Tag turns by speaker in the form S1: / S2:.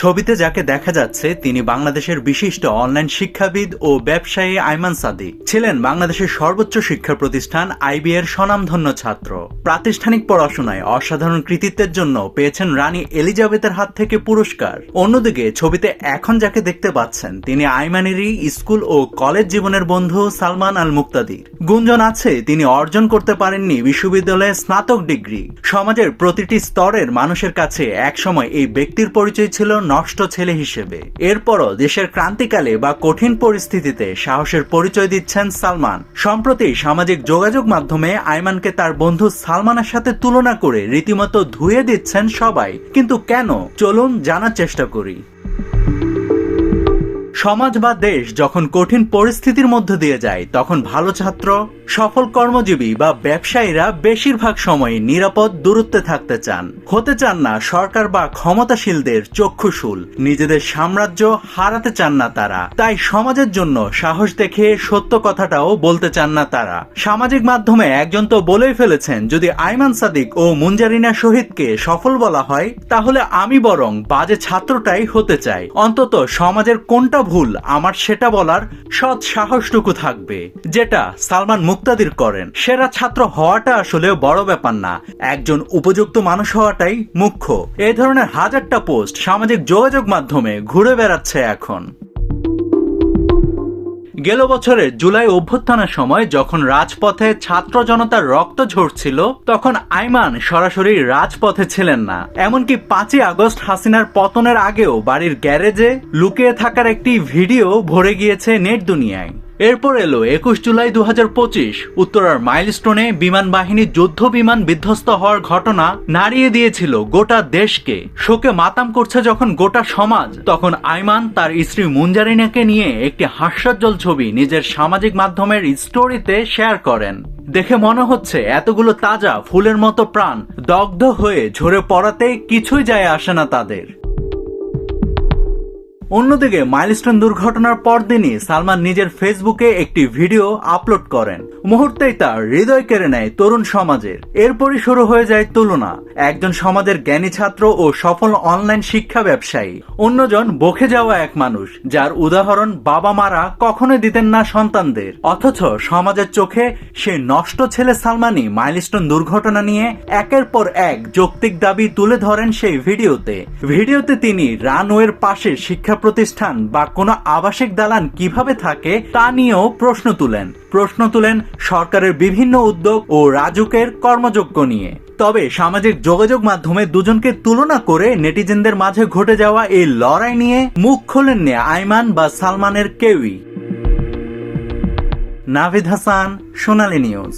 S1: ছবিতে যাকে দেখা যাচ্ছে, তিনি বাংলাদেশের বিশিষ্ট অনলাইন শিক্ষাবিদ ও ব্যবসায়ী আইমান সাদিক ছিলেন বাংলাদেশের সর্বোচ্চ শিক্ষা প্রতিষ্ঠান আইবি এর স্বনামধন্য ছাত্র। প্রাতিষ্ঠানিক পড়াশোনায় অসাধারণ কৃতিত্বের জন্য পেয়েছেন রানী এলিজাবেথের হাত থেকে পুরস্কার। অন্যদিকে, ছবিতে এখন যাকে দেখতে পাচ্ছেন, তিনি আইমানেরই স্কুল ও কলেজ জীবনের বন্ধু সালমান আল মুক্তাদির গুঞ্জন আছে, তিনি অর্জন করতে পারেননি বিশ্ববিদ্যালয়ে স্নাতক ডিগ্রি। সমাজের প্রতিটি স্তরের মানুষের কাছে একসময় এই ব্যক্তির পরিচয় ছিল নষ্ট ছেলে হিসেবে। এরপরও দেশের ক্রান্তিকালে বা কঠিন পরিস্থিতিতে সাহসের পরিচয় দিচ্ছেন সালমান। সম্প্রতি সামাজিক যোগাযোগ মাধ্যমে আইমানকে তার বন্ধু সালমানের সাথে তুলনা করে রীতিমতো ধুয়ে দিচ্ছেন সবাই। কিন্তু কেন? চলুন জানার চেষ্টা করি। সমাজ বা দেশ যখন কঠিন পরিস্থিতির মধ্য দিয়ে যায়, তখন ভালো ছাত্র সফল কর্মজীবী বা ব্যবসায়ীরা বেশিরভাগ সময় নিরাপদ দূরত্বে থাকতে চান। হতে চান না সরকার বা ক্ষমতাশীলদের চক্ষুশূল। নিজেদের সাম্রাজ্য হারাতে চান না তারা। তাই সমাজের জন্য সাহস দেখে সত্য কথাটাও বলতে চান না তারা। সামাজিক মাধ্যমে একজন তো বলেই ফেলেছেন, যদি আইমান সাদিক ও মুঞ্জারিনা শহীদকে সফল বলা হয়, তাহলে আমি বরং বাজে ছাত্রটাই হতে চাই। অন্তত সমাজের কোনটা ভুল, আমার সেটা বলার সৎ সাহসটুকু থাকবে। যেটা সালমান মুক্তাদির করেন। সেরা ছাত্র হওয়াটা আসলে বড় ব্যাপার না। একজন উপযুক্ত মানুষ হওয়াটাই মুখ্য। এ ধরনের হাজারটা পোস্ট সামাজিক যোগাযোগ মাধ্যমে ঘুরে বেড়াচ্ছে এখন। গেল বছরের জুলাই অভ্যুত্থানের সময় যখন রাজপথে ছাত্র জনতার রক্ত ঝরছিল, তখন আইমান সরাসরি রাজপথে ছিলেন না। এমনকি পাঁচই আগস্ট হাসিনার পতনের আগেও বাড়ির গ্যারেজে লুকিয়ে থাকার একটি ভিডিও ভরে গিয়েছে নেট দুনিয়ায়। এরপর এলো একুশ জুলাই দু হাজার পঁচিশ। উত্তরার মাইলস্টোনে বিমান বাহিনীর যুদ্ধ বিমান বিধ্বস্ত হওয়ার ঘটনা নাড়িয়ে দিয়েছিল গোটা দেশকে। শোকে মাতাম করছে যখন গোটা সমাজ। তখন আইমান তার স্ত্রী মুঞ্জারিনাকে নিয়ে একটি হাস্যজ্জ্বল ছবি নিজের সামাজিক মাধ্যমের স্টোরিতে শেয়ার করেন। দেখে মনে হচ্ছে এতগুলো তাজা ফুলের মতো প্রাণ দগ্ধ হয়ে ঝরে পড়াতে কিছুই যায় আসে না তাদের। অন্যদিকে মাইলস্টোন দুর্ঘটনার পরদিনই সালমান নিজের ফেসবুকে একটি ভিডিও আপলোড করেন। মুহূর্তেই তার হৃদয় কেড়ে নেয় তরুণ সমাজের। এরপরই শুরু হয়ে যায় তুলনা। একজন সমাজের জ্ঞানী ছাত্র ও সফল অনলাইন শিক্ষা ব্যবসায়ী। অন্যজন বকে যাওয়া এক মানুষ, যার উদাহরণ বাবা মারা কখনোই দিতেন না সন্তানদের। অথচ সমাজের চোখে সে নষ্ট ছেলে সালমানই মাইলস্টোন দুর্ঘটনা নিয়ে একের পর এক যৌক্তিক দাবি তুলে ধরেন সেই ভিডিওতে। ভিডিওতে তিনি রানওয়ের পাশে শিক্ষা প্রতিষ্ঠান বা কোনো আবাসিক দালান কীভাবে থাকে তা নিয়েও প্রশ্ন তুলেন। প্রশ্ন তুলেন সরকারের বিভিন্ন উদ্যোগ ও রাজুকের কর্মযোগ্য নিয়ে। তবে সামাজিক যোগাযোগ মাধ্যমে দুজনকে তুলনা করে নেটিজেনদের মাঝে ঘটে যাওয়া এই লড়াই নিয়ে মুখ খোলেননি আইমান বা সালমানের কেউই। নাভিদ হাসান, সোনালী নিউজ।